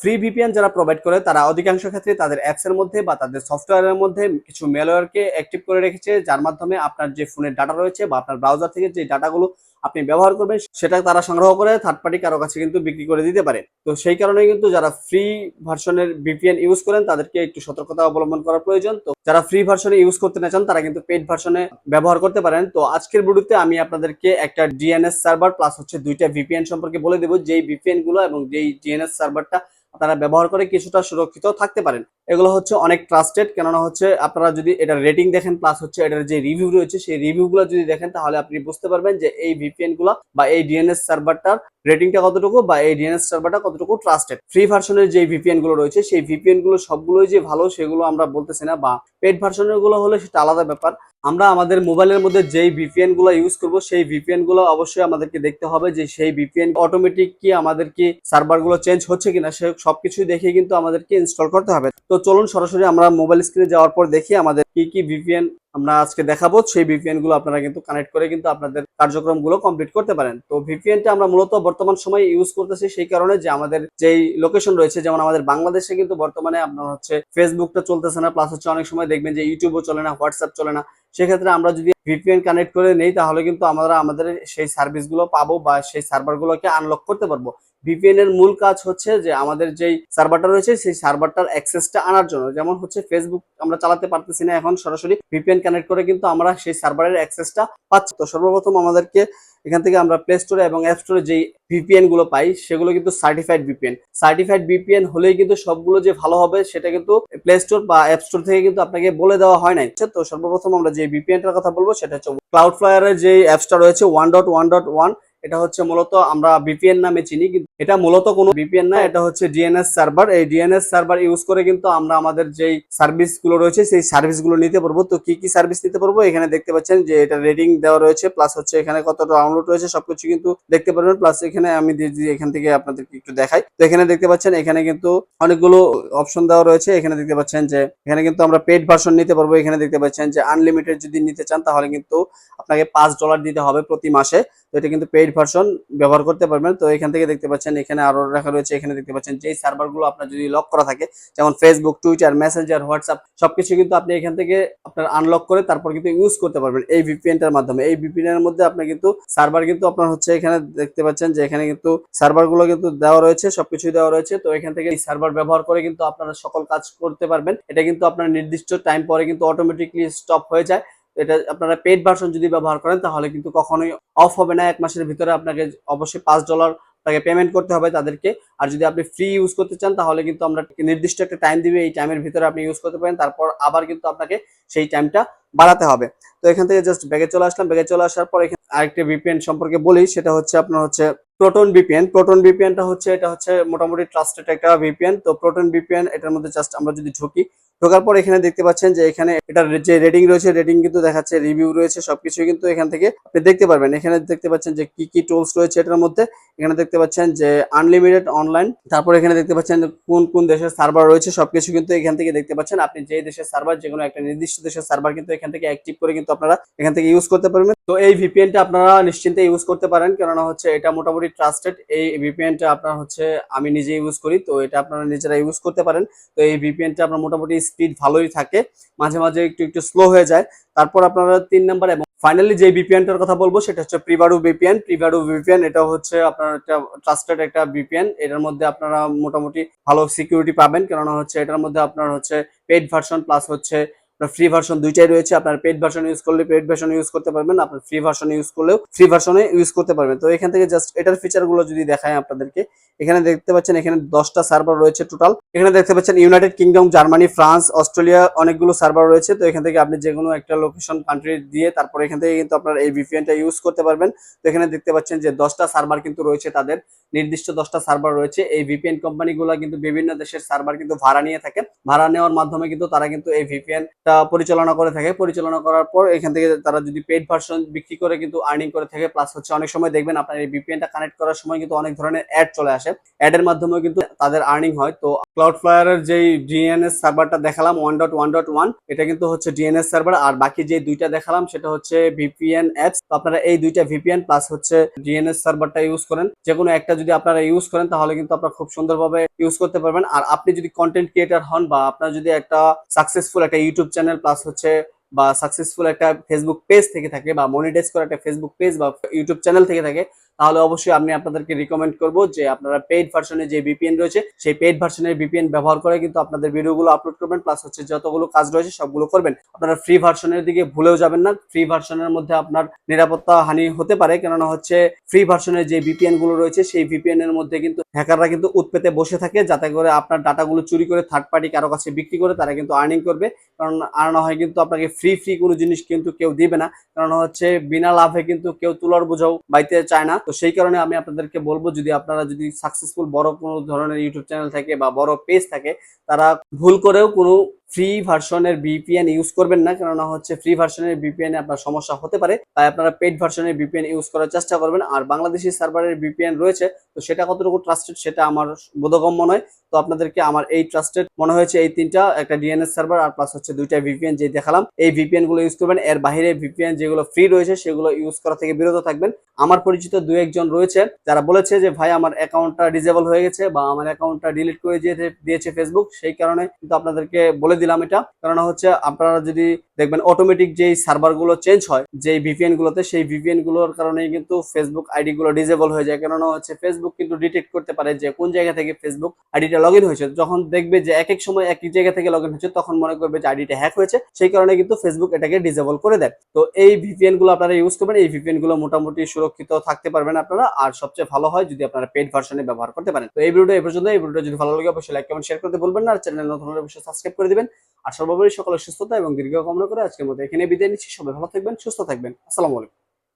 Free VPN যারা provide করে, তারা অধিকাংশ ক্ষেত্রে তাদের অ্যাপস এর মধ্যে বা তাদের সফটওয়্যারের মধ্যে কিছু ম্যালওয়্যারকে অ্যাক্টিভ করে রেখেছে, যার মাধ্যমে আপনার যে ফোনের ডাটা রয়েছে বা আপনার ব্রাউজার থেকে যে ডাটাগুলো আপনি ব্যবহার করবেন, সেটা তারা সংগ্রহ করে থার্ড পার্টি কারও কাছে কিন্তু বিক্রি করে দিতে পারে। তো সেই কারণে কিন্তু যারা ফ্রি ভার্সনের ভিপিএন ইউজ করেন, তাদেরকে একটু সতর্কতা অবলম্বন করা প্রয়োজন। তো যারা ফ্রি ভার্সনে ইউজ করতে না চান, তারা কিন্তু পেড ভার্সনে ব্যবহার করতে পারেন। তো আজকের ভিডিওতে আমি আপনাদেরকে একটা ডিএনএস সার্ভার প্লাস হচ্ছে দুইটা ভিপিএন সম্পর্কে বলে দেবো। যেই ভিপিএনগুলো এবং যেই ডিএনএস সার্ভারটা আপনারা ব্যবহার করে কিছুটা সুরক্ষিত থাকতে পারেন। এগুলো হচ্ছে অনেক ট্রাস্টেড কেননা হচ্ছে আপনারা যদি এটার রেটিং দেখেন প্লাস হচ্ছে এটার যে রিভিউ রয়েছে, সেই রিভিউগুলো যদি দেখেন, তাহলে আপনি বুঝতে পারবেন যে এই ভিপিএনগুলো বা এই ডিএনএস সার্ভারটার রেটিংটা কতটুকু বা এই ডিএনএস সার্ভারটা কতটুকু ট্রাস্টেড ফ্রি ভার্সনের যে ভিপিএনগুলো রয়েছে, সেই ভিপিএনগুলো সবগুলোই যে ভালো, সেগুলো আমরা বলতেছি না, বা পেড ভার্সনেরগুলো হলে সেটা আলাদা ব্যাপার। আমরা আমাদের মোবাইলের মধ্যে যেই ভিপিএনগুলো ইউজ করব, সেই ভিপিএনগুলো অবশ্যই আমাদেরকে দেখতে হবে যে সেই ভিপিএন অটোমেটিক কি আমাদের কি সার্ভারগুলো চেঞ্জ হচ্ছে কিনা, সে সবকিছু দেখে কিন্তু আমাদেরকে ইনস্টল করতে হবে। তো চলুন সরাসরি আমরা মোবাইল স্ক্রিনে যাওয়ার পর দেখি আমাদের কি কি ভিপিএন আমরা আজকে দেখাবো। সেই ভিপিএনগুলো আপনারা কিন্তু কানেক্ট করে কিন্তু আপনাদের কার্যক্রমগুলো কমপ্লিট করতে পারেন। তো ভিপিএনটা আমরা মূলত বর্তমান সময়ে ইউজ করতেছি সেই কারণে যে আমাদের যেই লোকেশন রয়েছে, যেমন আমাদের বাংলাদেশে কিন্তু বর্তমানে আপনার হচ্ছে ফেসবুকটা চলতেছে না প্লাস হচ্ছে অনেক সময় দেখবেন যে ইউটিউবও চলে না হোয়াটসঅ্যাপ চলে না। সেক্ষেত্রে আমরা যদি ভিপিএন কানেক্ট করে নেই, তাহলে কিন্তু আমরা আমাদের সেই সার্ভিসগুলো পাবো বা সেই সার্ভারগুলোকে আনলক করতে পারব। ভিপিএন এর মূল কাজ হচ্ছে যে আমাদের যেই সার্ভারটা রয়েছে, সেই সার্ভারটার অ্যাক্সেসটা আনার জন্য। যেমন হচ্ছে ফেসবুক আমরা চালাতে পারতেছি না এখন সরাসরি ভিপিএন কানেক্ট করে কিন্তু আমরা সেই সার্ভারের অ্যাক্সেসটা পাচ্ছি। তো সর্বপ্রথম আমাদেরকে এখান থেকে আমরা প্লে স্টোরে এবং অ্যাপ স্টোরে যেই ভিপিএনগুলো পাই, সেগুলো কিন্তু সার্টিফাইড ভিপিএন সার্টিফাইড ভিপিএন হলেই কিন্তু সবগুলো যে ভালো হবে, সেটা কিন্তু প্লে স্টোর বা অ্যাপ স্টোর থেকে কিন্তু আপনাকে বলে দেওয়া হয় নাই। তো সর্বপ্রথম আমরা যে ভিপিএনটার কথা বলব, সেটা হচ্ছে ক্লাউড ফ্লায়ারের যে অ্যাপসটা রয়েছে one dot one dot one এটা হচ্ছে মূলত আমরা ভিপিএন নামে চিনি, কিন্তু এটা মূলত কোনো ভিপিএন না, এটা হচ্ছে ডিএনএস সার্ভার এই ডিএনএস সার্ভার ইউজ করে কিন্তু আমরা আমাদের যেই সার্ভিসগুলো রয়েছে, সেই সার্ভিসগুলো নিতে পারব। তো কি কি সার্ভিস নিতে পারব? এখানে দেখতে পাচ্ছেন যে এটা রেটিং দেওয়া রয়েছে প্লাস হচ্ছে এখানে কত ডাউনলোড রয়েছে, সবকিছু কিন্তু দেখতে পারবেন। প্লাস এখানে আমি এখান থেকে আপনাদেরকে একটু দেখাই। তো এখানে দেখতে পাচ্ছেন, এখানে কিন্তু অনেকগুলো অপশন দেওয়া রয়েছে। এখানে দেখতে পাচ্ছেন যে, এখানে কিন্তু আমরা পেড ভার্সন নিতে পারব। এখানে দেখতে পাচ্ছেন যে আনলিমিটেড যদি নিতে চান, তাহলে কিন্তু আপনাকে পাঁচ ডলার দিতে হবে প্রতি মাসে। তো এটা কিন্তু পেইড ভার্সন ব্যবহার করতে পারবেন। তো এখান থেকে দেখতে পাচ্ছেন এখানে আরও রাখা রয়েছে, এখানে দেখতে পাচ্ছেন, যেই সার্ভারগুলো আপনার যদি লক করা থাকে, যেমন ফেসবুক টুইটার মেসেঞ্জার হোয়াটসঅ্যাপ সবকিছু কিন্তু আপনি এখান থেকে আপনার আনলক করে তারপর কিন্তু ইউজ করতে পারবেন এই ভিপিএনটার মাধ্যমে। এই ভিপিএন এর মধ্যে আপনার কিন্তু সার্ভার কিন্তু আপনার হচ্ছে এখানে দেখতে পাচ্ছেন যে এখানে কিন্তু সার্ভারগুলো কিন্তু দেওয়া রয়েছে, সবকিছুই দেওয়া রয়েছে। তো এখান থেকে এই সার্ভার ব্যবহার করে কিন্তু আপনারা সকল কাজ করতে পারবেন। এটা কিন্তু আপনার নির্দিষ্ট টাইম পরে কিন্তু অটোমেটিকলি স্টপ হয়ে যায়। এটা আপনারা পেড ভার্সন যদি ব্যবহার করেন, তাহলে কিন্তু কখনোই অফ হবে না। এক মাসের ভিতরে আপনাকে অবশ্যই পাঁচ ডলার তাকে পেমেন্ট করতে হবে তাদেরকে। আর যদি আপনি ফ্রি ইউজ করতে চান, তাহলে কিন্তু আমরা নির্দিষ্ট একটা টাইম দিবে এই টাইমের ভিতরে আপনি ইউজ করতে পারেন। তারপর আবার কিন্তু আপনাকে সেই টাইমটা বাড়াতে হবে। তো এখান থেকে জাস্ট ব্যাগে চলে আসলাম। ব্যাগে চলে আসার পর এখানে আরেকটা ভিপিএন সম্পর্কে বলি, সেটা হচ্ছে আপনার হচ্ছে প্রোটন ভিপিএন প্রোটন ভিপিএনটা হচ্ছে, এটা হচ্ছে মোটামুটি ট্রাস্টেড একটা ভিপিএন তো প্রোটন ভিপিএন এটার মধ্যে জাস্ট আমরা যদি ঢুকি ঢোকার পর এখানে দেখতে পাচ্ছেন যে এখানে এটার যে রেটিং রয়েছে রেটিং কিন্তু দেখাচ্ছে রিভিউ রয়েছে সবকিছু কিন্তু এখান থেকে আপনি দেখতে পারবেন। এখানে দেখতে পাচ্ছেন যে কি কি টুলস রয়েছে এটার মধ্যে। এখানে দেখতে পাচ্ছেন যে আনলিমিটেড অনলাইন তারপর এখানে দেখতে পাচ্ছেন কোন কোন দেশের সার্ভার রয়েছে, সবকিছু কিন্তু এখান থেকে দেখতে পাচ্ছেন। আপনি যে দেশের সার্ভার যে কোনো একটা নির্দিষ্ট দেশের সার্ভার কিন্তু এখান থেকে অ্যাক্টিভ করে কিন্তু আপনারা এখান থেকে ইউজ করতে পারবেন। তো এই ভিপিএনটা আপনারা নিশ্চিন্তে ইউজ করতে পারেন, কেননা হচ্ছে এটা মোটামুটি ট্রাস্টেড এই ভিপিএনটা আপনার হচ্ছে আমি নিজে ইউজ করি, তো এটা আপনারা নিজেরা ইউজ করতে পারেন। তো এই ভিপিএনটা আপনার মোটামুটি স্পিড ভালোই থাকে, মাঝে মাঝে একটু একটু স্লো হয়ে যায়। তারপর আপনারা তিন নাম্বার এবং ফাইনালি যে বিপিএনটার কথা বলব, সেটা হচ্ছে প্রিভারু বিপিএন প্রিভারু বিপিএন এটা হচ্ছে আপনার একটা ট্রাস্টেড একটা বিপিএন এটার মধ্যে আপনারা মোটামুটি ভালো সিকিউরিটি পাবেন। কেননা হচ্ছে এটার মধ্যে আপনার হচ্ছে পেড ভার্সন প্লাস হচ্ছে ফ্রি ভার্সন দুইটাই রয়েছে। আপনার পেড ভার্সন ইউজ করলে পেড ভার্সন ইউজ করতে পারবেন, আপনার ফ্রি ভার্সন ইউজ করলেও ফ্রি ভার্সনে ইউজ করতে পারবেন। তো এখান থেকে জাস্ট এটার ফিচারগুলো যদি দেখায় আপনাদেরকে, এখানে দেখতে পাচ্ছেন এখানে দশটা সার্ভার রয়েছে টোটাল এখানে দেখতে পাচ্ছেন United Kingdom Germany France Australia অনেকগুলো সার্ভার রয়েছে। তো এখান থেকে আপনি যে কোনো একটা লোকেশন কান্ট্রি দিয়ে তারপর এখান থেকে কিন্তু আপনার এই ভিপিএনটা ইউজ করতে পারবেন। তো এখানে দেখতে পাচ্ছেন যে দশটা সার্ভার কিন্তু রয়েছে তাদের। নির্দিষ্ট দশটা সার্ভার রয়েছে। এই ভিপিএন কোম্পানিগুলো কিন্তু বিভিন্ন দেশের সার্ভার কিন্তু ভাড়া নিয়ে থাকে। ভাড়া নেওয়ার মাধ্যমে কিন্তু তারা কিন্তু এই ভিপিএন টা পরিচালনা করে থাকে। পরিচালনা করার পর এখান থেকে তারা যদি পেড ভার্সন বিক্রি করে কিন্তু আর্নিং করে থাকে। প্লাস হচ্ছে অনেক সময় দেখবেন আপনার এই ভিপিএনটা কানেক্ট করার সময় কিন্তু অনেক ধরনের অ্যাড চলে আসে। অ্যাডের মাধ্যমেও কিন্তু তাদের আর্নিং হয়। তো ক্লাউড ফ্লায়ারের যেই ডিএনএস সার্ভারটা দেখালাম one dot one dot one এটা কিন্তু হচ্ছে ডিএনএস সার্ভার আর বাকি যে দুইটা দেখালাম, সেটা হচ্ছে ভিপিএন অ্যাপস তো আপনারা এই দুইটা ভিপিএন প্লাস হচ্ছে ডিএনএস সার্ভারটা ইউজ করেন। যে কোনো একটা যদি আপনারা ইউজ করেন, তাহলে কিন্তু আপনারা খুব সুন্দরভাবে ইউজ করতে পারবেন। আর আপনি যদি কন্টেন্ট ক্রিয়েটার হন বা আপনার যদি একটা সাকসেসফুল একটা ইউটিউব চ্যানেল প্লাস হচ্ছে বা সাকসেসফুল একটা ফেসবুক পেজ থেকে থাকে বা মনিটাইজ করা একটা ফেসবুক পেজ বা ইউটিউব চ্যানেল থেকে থাকে তাহলে অবশ্যই আমি আপনাদেরকে রিকমেন্ড করব যে আপনারা পেইড ভার্সনের যে ভিপিএন রয়েছে, সেই পেইড ভার্সনের ভিপিএন ব্যবহার করে কিন্তু আপনাদের ভিডিওগুলো আপলোড করবেন প্লাস হচ্ছে যতগুলো কাজ রয়েছে সবগুলো করবেন। আপনারা ফ্রি ভার্সনের দিকে ভুলেও যাবেন না ফ্রি ভার্সনের মধ্যে আপনার নিরাপত্তা হানি হতে পারে, কেননা হচ্ছে ফ্রি ভার্সনের যে ভিপিএনগুলো রয়েছে, সেই ভিপিএন এর মধ্যে কিন্তু হ্যাকাররা কিন্তু উৎপেতে বসে থাকে, যাতে করে আপনার ডাটাগুলো চুরি করে থার্ড পার্টি কারও কাছে বিক্রি করে তারা কিন্তু আর্নিং করবে, কারণ আর না হয় কিন্তু আপনাকে ফ্রি ফ্রি কোনো জিনিস কিন্তু কেউ দিবে না কারণ হচ্ছে বিনা লাভে কিন্তু কেউ তুলার বোঝাও বাইতে চায় না। তো সেই কারণে আমি আপনাদেরকে বলব, যদি আপনারা যদি সাকসেসফুল বড় কোনো ধরনের ইউটিউব চ্যানেল থাকে বা বড় পেজ থাকে, তারা ভুল করেও কোনো ফ্রি ভার্সনের ভিপিএন ইউজ করবেন না, কেননা হচ্ছে ফ্রি ভার্সনের ভিপিএন এ আপনার সমস্যা হতে পারে। তাই আপনারা পেড ভার্সনের ভিপিএন ইউজ করার চেষ্টা করবেন। আর বাংলাদেশি সার্ভারের ভিপিএন রয়েছে, তো সেটা কতটুকু ট্রাস্টেড সেটা আমার বোধগম্য নয়। তো আপনাদেরকে আমার এই ট্রাস্টেড মনে হয়েছে এই তিনটা, একটা ডিএনএস সার্ভার আর প্লাস হচ্ছে দুইটা ভিপিএন যে দেখালাম। এই ভিপিএনগুলো ইউজ করবেন। এর বাইরে ভিপিএন যেগুলো ফ্রি রয়েছে, সেগুলো ইউজ করা থেকে বিরত থাকবেন। আমার পরিচিত দু একজন রয়েছে, যারা বলেছে যে, ভাই, আমার অ্যাকাউন্টটা ডিজেবল হয়ে গেছে বা আমার অ্যাকাউন্টটা ডিলিট করে দিয়ে দিয়েছে ফেসবুক সেই কারণে কিন্তু আপনাদেরকে বলে দিলাম এটা। কারণ হচ্ছে আপনারা যদি দেখবেন অটোমেটিক যেই সার্ভারগুলো চেঞ্জ হয়, যেই ভিপিএন গুলোতে, সেই ভিপিএনগুলোর কারণে কিন্তু ফেসবুক আইডি গুলো ডিজেবল হয়ে যায়। কেননা হচ্ছে ফেসবুক কিন্তু ডিটেক্ট করতে পারে যে কোন জায়গা থেকে ফেসবুক আইডিটা লগ ইন হয়েছে। যখন দেখবে যে এক এক সময় একই জায়গা থেকে লগ ইন হয়েছে, তখন মনে করবে যে আইডিটা হ্যাক হয়েছে। সেই কারণে কিন্তু ফেসবুক এটাকে ডিজেবল করে দেয়। তো এই ভিপিএনগুলো আপনারা ইউজ করবেন। এই ভিপিএনগুলো মোটামুটি সুরক্ষিত থাকতে পারবেন আপনারা। আর সবচেয়ে ভালো হয় যদি আপনারা পেড ভার্সনে ব্যবহার করতে পারেন। তো এই ভিডিওটা এই পর্যন্ত এই ভিডিওটা যদি ভালো লাগে, অবশ্যই লাইক কমেন্ট শেয়ার করতে বলবেন না। আর চ্যানেল নতুন অবশ্যই সাবস্ক্রাইব করে দিবেন। আর সর্বোপরি সকলের সুস্থতা এবং দীর্ঘ কামনা করে আজকের মতো এখানে বিদায় নিচ্ছি। সবাই ভালো থাকবেন, সুস্থ থাকবেন। আসসালামু আলাইকুম।